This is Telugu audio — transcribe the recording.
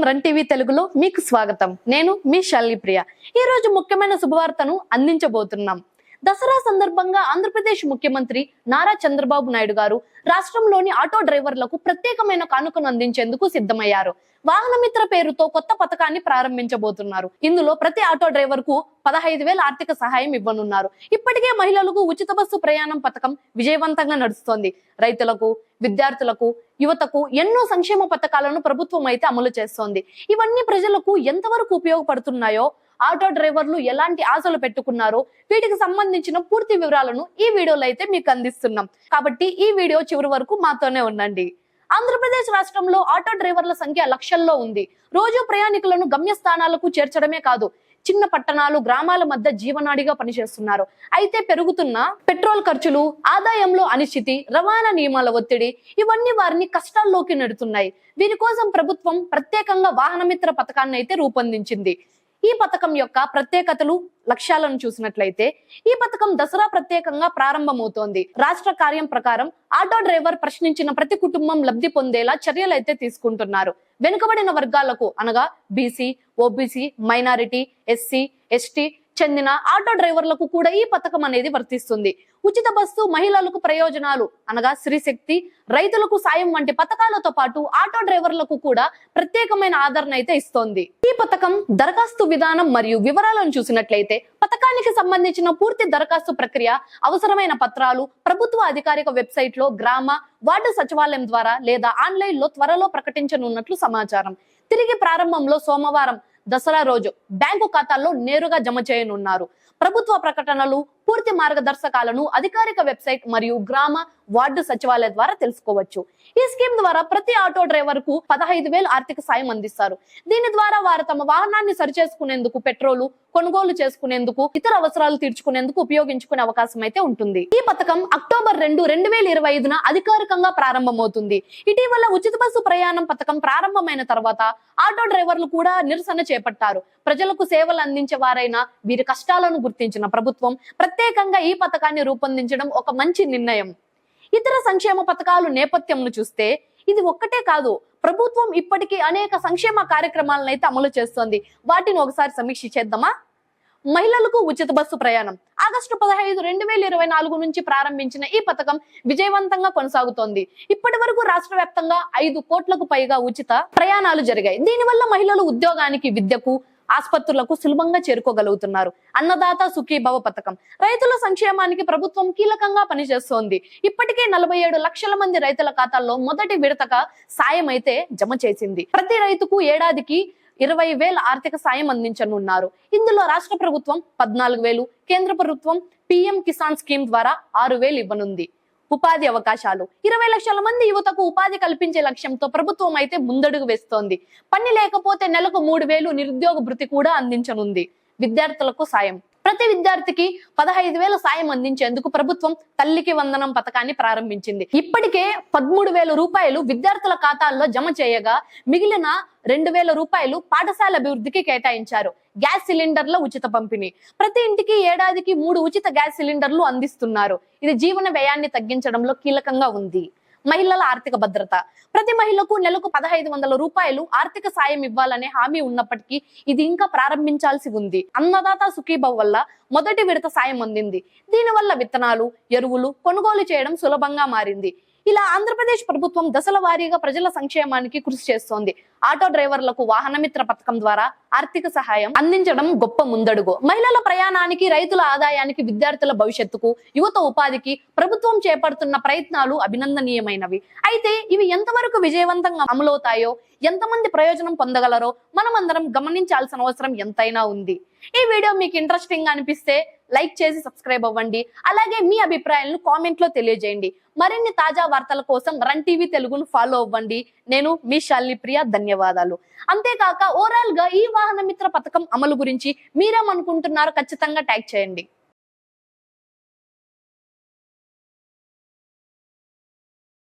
నమస్కారం రన్ టీవీ తెలుగులో మీకు స్వాగతం. నేను మీ షల్లి ప్రియ ఈ రోజు ముఖ్యమైన శుభవార్తను అందించబోతున్నాం. దసరా సందర్భంగా ఆంధ్రప్రదేశ్ ముఖ్యమంత్రి నారా చంద్రబాబు నాయుడు గారు రాష్ట్రంలోని ఆటో డ్రైవర్లకు ప్రత్యేకమైన కానుకను అందించేందుకు సిద్ధమయ్యారు. వాహనమిత్ర పేరుతో కొత్త పథకాన్ని ప్రారంభించబోతున్నారు. ఇందులో ప్రతి ఆటో డ్రైవర్కు పదహైదు వేల ఆర్థిక సహాయం ఇవ్వనున్నారు. ఇప్పటికే మహిళలకు ఉచిత బస్సు ప్రయాణం పథకం విజయవంతంగా నడుస్తోంది. రైతులకు విద్యార్థులకు యువతకు ఎన్నో సంక్షేమ పథకాలను ప్రభుత్వం అయితే అమలు చేస్తోంది. ఇవన్నీ ప్రజలకు ఎంతవరకు ఉపయోగపడుతున్నాయో ఆటో డ్రైవర్లు ఎలాంటి ఆశలు పెట్టుకున్నారో వీటికి సంబంధించిన పూర్తి వివరాలను ఈ వీడియోలో అయితే మీకు అందిస్తున్నాం. కాబట్టి ఈ వీడియో చివరి వరకు మాతోనే ఉండండి. ఆంధ్రప్రదేశ్ రాష్ట్రంలో ఆటో డ్రైవర్ల సంఖ్య లక్షల్లో ఉంది. రోజు ప్రయాణికులను గమ్యస్థానాలకు చేర్చడమే కాదు చిన్న పట్టణాలు గ్రామాల మధ్య జీవనాడిగా పనిచేస్తున్నారు. అయితే పెరుగుతున్న పెట్రోల్ ఖర్చులు ఆదాయంలో అనిశ్చితి రవాణా నియమాల ఒత్తిడి ఇవన్నీ వారిని కష్టాల్లోకి నెడుతున్నాయి. దీనికోసం ప్రభుత్వం ప్రత్యేకంగా వాహనమిత్ర పథకాన్ని అయితే రూపొందించింది. ఈ పథకం యొక్క ప్రత్యేకతలు లక్ష్యాలను చూసినట్లయితే ఈ పథకం దసరా ప్రత్యేకంగా ప్రారంభమవుతోంది. రాష్ట్ర కార్యం ప్రకారం ఆటో డ్రైవర్ ప్రశ్నించిన ప్రతి కుటుంబం లబ్ధి పొందేలా చర్యలైతే తీసుకుంటున్నారు. వెనుకబడిన వర్గాలకు అనగా BC OBC minority SC ST చెందిన ఆటో డ్రైవర్లకు కూడా ఈ పథకం అనేది వర్తిస్తుంది. ఉచిత బస్సు మహిళలకు ప్రయోజనాలు అనగా శ్రీశక్తి రైతులకు సాయం వంటి పథకాలతో పాటు ఆటో డ్రైవర్లకు కూడా ప్రత్యేకమైన ఆదరణ అయితే ఇస్తోంది. ఈ పథకం దరఖాస్తు విధానం మరియు వివరాలను చూసినట్లయితే పథకానికి సంబంధించిన పూర్తి దరఖాస్తు ప్రక్రియ అవసరమైన పత్రాలు ప్రభుత్వ అధికారిక వెబ్సైట్లో గ్రామ వార్డు సచివాలయం ద్వారా లేదా ఆన్లైన్లో త్వరలో ప్రకటించనున్నట్లు సమాచారం. తిరిగి ప్రారంభంలో సోమవారం దసరా రోజు బ్యాంకు ఖాతాల్లో నేరుగా జమ చేయనున్నారు. ప్రభుత్వ ప్రకటనలు పూర్తి మార్గదర్శకాలను అధికారిక వెబ్సైట్ మరియు గ్రామ వార్డు సచివాలయ ద్వారా తెలుసుకోవచ్చు. ఈ స్కీమ్ ద్వారా ప్రతి ఆటో డ్రైవర్కు పదహైదు వేలు ఆర్థిక సాయం అందిస్తారు. దీని ద్వారా వారు తమ వాహనాన్ని సరిచేసుకునేందుకు పెట్రోలు కొనుగోలు చేసుకునేందుకు ఇతర అవసరాలు తీర్చుకునేందుకు ఉపయోగించుకునే అవకాశం అయితే ఉంటుంది. ఈ పథకం అక్టోబర్ రెండు రెండు వేల ఇరవై ఐదున అధికారికంగా ప్రారంభమవుతుంది. ఇటీవల ఉచిత బస్సు ప్రయాణం పథకం ప్రారంభమైన తర్వాత ఆటో డ్రైవర్లు కూడా నిరసన చేపట్టారు. ప్రజలకు సేవలు అందించే వారైనా వీరి కష్టాలను గుర్తించిన ప్రభుత్వం ప్రత్యేకంగా ఈ పథకాన్ని రూపొందించడం ఒక మంచి నిర్ణయం. ఇతర సంక్షేమ పథకాలు నేపథ్యంను చూస్తే ఇది ఒక్కటే కాదు ప్రభుత్వం ఇప్పటికీ అనేక సంక్షేమ కార్యక్రమాలను అయితే అమలు చేస్తోంది. వాటిని ఒకసారి సమీక్ష చేద్దామా? మహిళలకు ఉచిత బస్సు ప్రయాణం. ఆగస్టు పదహైదు రెండు వేల ఇరవై నాలుగు నుంచి ప్రారంభించిన ఈ పథకం విజయవంతంగా కొనసాగుతోంది. ఇప్పటి వరకు రాష్ట్ర వ్యాప్తంగా ఐదు కోట్లకు పైగా ఉచిత ప్రయాణాలు జరిగాయి. దీనివల్ల మహిళలు ఉద్యోగానికి విద్యకు ఆసుపత్రులకు సులభంగా చేరుకోగలుగుతున్నారు. అన్నదాత సుఖీభవ పథకం. రైతుల సంక్షేమానికి ప్రభుత్వం కీలకంగా పనిచేస్తోంది. ఇప్పటికే నలభై ఏడు లక్షల మంది రైతుల ఖాతాల్లో మొదటి విడతగా సాయం అయితే జమ చేసింది. ప్రతి రైతుకు ఏడాదికి ఇరవై వేల ఆర్థిక సాయం అందించనున్నారు. ఇందులో రాష్ట్ర ప్రభుత్వం పద్నాలుగు వేలు కేంద్ర ప్రభుత్వం పిఎం కిసాన్ స్కీమ్ ద్వారా ఆరు వేలు ఇవ్వనుంది. ఉపాధి అవకాశాలు. ఇరవై లక్షల మంది యువతకు ఉపాధి కల్పించే లక్ష్యంతో ప్రభుత్వం అయితే ముందడుగు వేస్తోంది. పని లేకపోతే నెలకు మూడు వేలు నిరుద్యోగ భృతి కూడా అందించనుంది. విద్యార్థులకు సాయం. ప్రతి విద్యార్థికి పదహైదు వేల సాయం అందించేందుకు ప్రభుత్వం తల్లికి వందనం పథకాన్ని ప్రారంభించింది. ఇప్పటికే పదమూడు వేల రూపాయలు విద్యార్థుల ఖాతాల్లో జమ చేయగా మిగిలిన రెండు వేల రూపాయలు పాఠశాల అభివృద్ధికి కేటాయించారు. గ్యాస్ సిలిండర్ల ఉచిత పంపిణీ. ప్రతి ఇంటికి ఏడాదికి మూడు ఉచిత గ్యాస్ సిలిండర్లు అందిస్తున్నారు. ఇది జీవన వ్యయాన్ని తగ్గించడంలో కీలకంగా ఉంది. మహిళల ఆర్థిక భద్రత. ప్రతి మహిళకు నెలకు పదహైదు వందల రూపాయలు ఆర్థిక సాయం ఇవ్వాలనే హామీ ఉన్నప్పటికీ ఇది ఇంకా ప్రారంభించాల్సి ఉంది. అన్నదాత సుఖీభవ్ వల్ల మొదటి విడత సాయం అందింది. దీనివల్ల విత్తనాలు ఎరువులు కొనుగోలు చేయడం సులభంగా మారింది. ఇలా ఆంధ్రప్రదేశ్ ప్రభుత్వం దశల వారీగా ప్రజల సంక్షేమానికి కృషి చేస్తోంది. ఆటో డ్రైవర్లకు వాహనమిత్ర పథకం ద్వారా ఆర్థిక సహాయం అందించడం గొప్ప ముందడుగు. మహిళల ప్రయాణానికి రైతుల ఆదాయానికి విద్యార్థుల భవిష్యత్తుకు యువత ఉపాధికి ప్రభుత్వం చేపడుతున్న ప్రయత్నాలు అభినందనీయమైనవి. అయితే ఇవి ఎంతవరకు విజయవంతంగా అమలవుతాయో ఎంతమంది ప్రయోజనం పొందగలరో మనమందరం గమనించాల్సిన అవసరం ఎంతైనా ఉంది. ఈ వీడియో మీకు ఇంట్రెస్టింగ్ అనిపిస్తే లైక్ చేసి సబ్స్క్రైబ్ అవ్వండి. అలాగే మీ అభిప్రాయాలను కామెంట్లో తెలియజేయండి. మరిన్ని తాజా వార్తల కోసం రన్ టీవీ తెలుగును ఫాలో అవ్వండి. నేను మీ శాలిని ప్రియ ధన్యవాదాలు. అంతేకాక ఓవరాల్గా ఈ వాహన మిత్ర పథకం అమలు గురించి మీరేమనుకుంటున్నారో ఖచ్చితంగా ట్యాగ్ చేయండి.